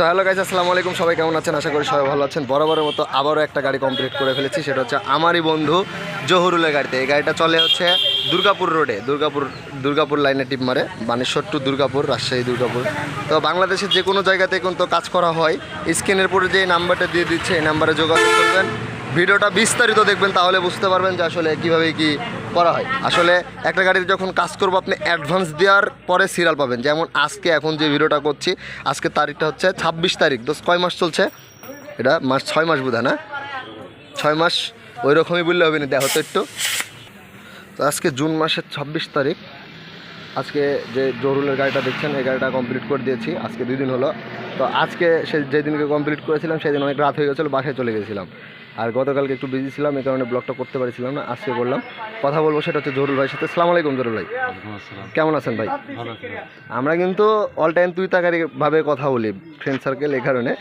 So hello guys আসসালামু আলাইকুম। সবাই কেমন আছেন? আশা করি সবাই ভালো আছেন। বরাবরের মতো আবারও একটা গাড়ি কমপ্লিট করে ফেলেছি। সেটা হচ্ছে আমারই বন্ধু জহুরুলের গাড়িতে। এই গাড়িটা চলে হচ্ছে দুর্গাপুর রোডে দুর্গাপুর দুর্গাপুর লাইনে টিপ মারে। বানেশ্বর টু দুর্গাপুর, রাজশাহী, দুর্গাপুর। তো বাংলাদেশের যে কোনো জায়গাতে কিন্তু কাজ করা হয়। স্ক্রিনের পরে যে নাম্বারটা দিয়ে দিচ্ছে, এই নাম্বারে যোগাযোগ করবেন। ভিডিওটা বিস্তারিত দেখবেন, তাহলে বুঝতে পারবেন যে আসলে কীভাবে কি করা হয়। আসলে একটা গাড়ির যখন কাজ করব, আপনি অ্যাডভান্স দেওয়ার পরে সিরিয়াল পাবেন। যেমন আজকে এখন যে ভিডিওটা করছি, আজকে তারিখটা হচ্ছে ছাব্বিশ তারিখ। দোষ কয় মাস চলছে? এটা মাস, ছয় মাস বোধ না? ছয় মাস, ওই রকমই বললে হবে না, দেখো তো একটু। তো আজকে জুন মাসের ছাব্বিশ তারিখ। আজকে যে জরুলের গাড়িটা দেখছেন, এই গাড়িটা কমপ্লিট করে দিয়েছি। আজকে দুই দিন হলো। তো আজকে সে যেদিনকে কমপ্লিট করেছিলাম, সেদিন অনেক রাত হয়ে গেছিল, বাসায় চলে গেছিলাম। আর গতকালকে একটু বিজি ছিলাম এই কারণে ব্লগটা করতে পারছিলাম না আজকে করলাম। কথা বলব সেটা হচ্ছে জরুল ভাইয়ের সাথে। সালাম আলাইকুম জরুল ভাই। কেমন আছেন ভাই? আমরা কিন্তু অল টাইম তুই তাকারি ভাবে কথা বলি ফ্রেন্ড সার্কেল এই কারণে।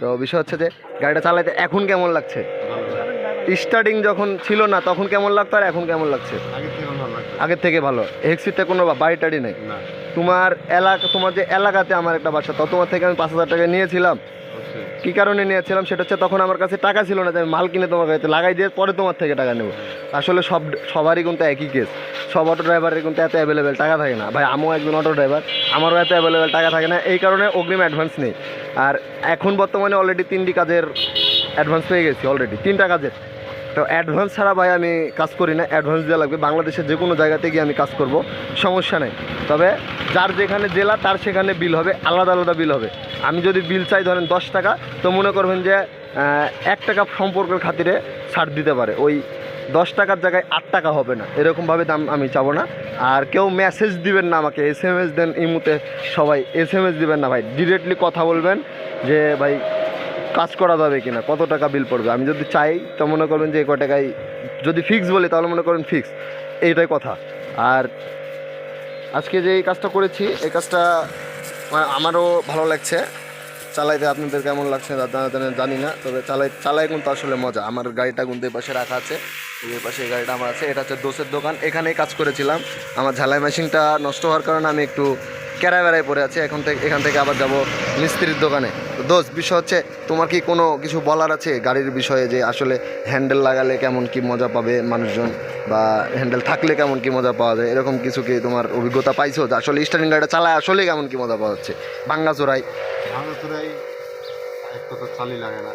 তো বিষয় হচ্ছে যে গাড়িটা চালাতে এখন কেমন লাগছে? স্টার্টিং যখন ছিল না তখন কেমন লাগতো আর এখন কেমন লাগছে? আগের থেকে ভালো হেক্সিতে কোনো বাড়ি টাড়ি নেই? তোমার এলাকা তোমার যে এলাকাতে আমার একটা বাসা তো তোমার থেকে আমি পাঁচ হাজার টাকা নিয়েছিলাম। কী কারণে নিয়েছিলাম সেটা হচ্ছে তখন আমার কাছে টাকা ছিল না যে আমি মাল কিনে তোমার কাছে লাগাই দিয়ে পরে তোমার থেকে টাকা নেব। আসলে সব সবারই কিন্তু একই কেস সব অটো ড্রাইভারের কিন্তু এত অ্যাভেলেবেল টাকা থাকে না। ভাই, আমিও একজন অটো ড্রাইভার আমারও এত অ্যাভেলেবেল টাকা থাকে না। এই কারণে অগ্রিম অ্যাডভান্স নেই। আর এখন বর্তমানে অলরেডি তিনটি কাজের অ্যাডভান্স পেয়ে গেছি অলরেডি তিনটা কাজের। তো অ্যাডভান্স ছাড়া ভাই, আমি কাজ করি না। অ্যাডভান্স দেওয়া লাগবে। বাংলাদেশের যে কোনো জায়গাতে গিয়ে আমি কাজ করব। সমস্যা নেই। তবে যার যেখানে জেলা, তার সেখানে বিল হবে। আলাদা আলাদা বিল হবে। আমি যদি বিল চাই ধরেন দশ টাকা, তো মনে করবেন যে এক টাকা সম্পর্কের খাতিরে ছাড় দিতে পারে। ওই দশ টাকার জায়গায় আট টাকা হবে না। এরকমভাবে দাম আমি চাবো না। আর কেউ মেসেজ দিবেন না আমাকে এস এম এস দেন ইমুতে সবাই। এস এম এস দিবেন না ভাই। ডিরেক্টলি কথা বলবেন যে, ভাই, কাজ করা যাবে কিনা? কত টাকা বিল পড়বে? আমি যদি চাই, তো মনে করবেন যে ক টাকায় যদি ফিক্স বলি, তাহলে মনে করেন ফিক্স এইটাই কথা। আর আজকে যে এই কাজটা করেছি, এই কাজটা আমারও ভালো লাগছে। চালাইতে আপনাদের কেমন লাগছে জানি না, তবে চালাই চালাই কিন্তু আসলে মজা। আমার গাড়িটা কিন্তু এই পাশে রাখা আছে। এই পাশে গাড়িটা আমার আছে। এটা হচ্ছে দোষের দোকান। এখানেই কাজ করেছিলাম। আমার ঝালাই মেশিনটা নষ্ট হওয়ার কারণে আমি একটু কেরায় বেড়ায় পড়ে আছে এখন থেকে এখান থেকে আবার যাব মিস্ত্রির দোকানে। তো দোষ বিষয় হচ্ছে তোমার কি কোনো কিছু বলার আছে গাড়ির বিষয়ে যে আসলে হ্যান্ডেল লাগালে কেমন কি মজা পাবে মানুষজন বা হ্যান্ডেল থাকলে কেমন কি মজা পাওয়া যায়? এরকম কিছু কি তোমার অভিজ্ঞতা পাইছো যে আসলে স্টার্টিং গাড়িটা চালায় আসলে কেমন কি মজা পাওয়া যাচ্ছে? বাঙ্গা চোরাই এক কথা চালি লাগে না।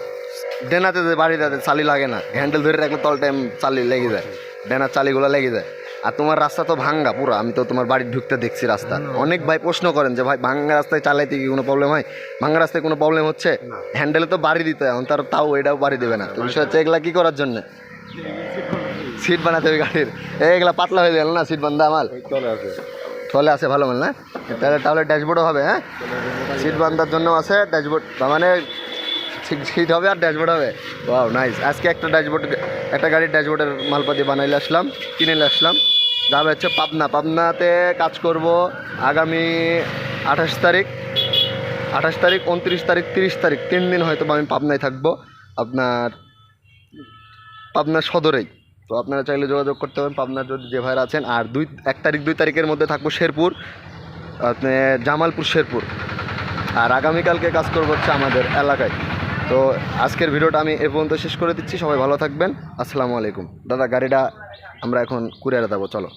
ডেনাতে যে বাড়িতে চালি লাগে না। হ্যান্ডেল ধরে রাখলে তল টাইম চালি লেগে যায়। ডেনার চালিগুলো লেগে যায়। আর তোমার রাস্তা তো ভাঙ্গা পুরো আমি তো তোমার বাড়ি ঢুকতে দেখছি রাস্তা। অনেক ভাই প্রশ্ন করেন যে ভাই ভাঙ্গা রাস্তায় চালাইতে কি কোনো প্রবলেম হয়? ভাঙ্গা রাস্তায় কোনো প্রবলেম হচ্ছে? হ্যান্ডেলে তো বাড়ি দিতে এখন তার তাও এটাও বাড়ি দেবে না। তো বিষয় হচ্ছে এগুলা কী করার জন্য? সিট বানাতে হবে গাড়ির। এগুলা পাতলা হয়ে গেল না সিট বান্ধা আমার? চলে আছে। ভালো মাল না? তাহলে তাহলে ড্যাশবোর্ডও হবে হ্যাঁ? সিট বান্ধার জন্য আছে ড্যাশবোর্ড মানে সিট হবে আর ড্যাশবোর্ড হবে। ওয়াও নাইস আজকে একটা ড্যাশবোর্ড একটা গাড়ির ড্যাশবোর্ডের মালপাতি বানাইলে আসলাম, কিনে আসলাম। যাবে হচ্ছে পাবনা। পাবনাতে কাজ করব আগামী আঠাশ তারিখ। আঠাশ তারিখ, উনত্রিশ তারিখ, তিরিশ তারিখ। তিন দিন হয়তো আমি পাবনায় থাকব আপনার পাবনার সদরেই। তো আপনারা চাইলে যোগাযোগ করতে পারেন। পাবনার যদি যে ভাইরা আছেন, আর দুই, এক তারিখ, দুই তারিখের মধ্যে থাকব শেরপুর, আপনি জামালপুর, শেরপুর। আর আগামীকালকে কাজ করব হচ্ছে আমাদের এলাকায়। তো আজকের ভিডিওটা আমি এ পর্যন্ত শেষ করে দিচ্ছি। সবাই ভালো থাকবেন। আসসালামু আলাইকুম। দাদা, গাড়িটা আমরা এখন কুরিয়ারে যাব চলো।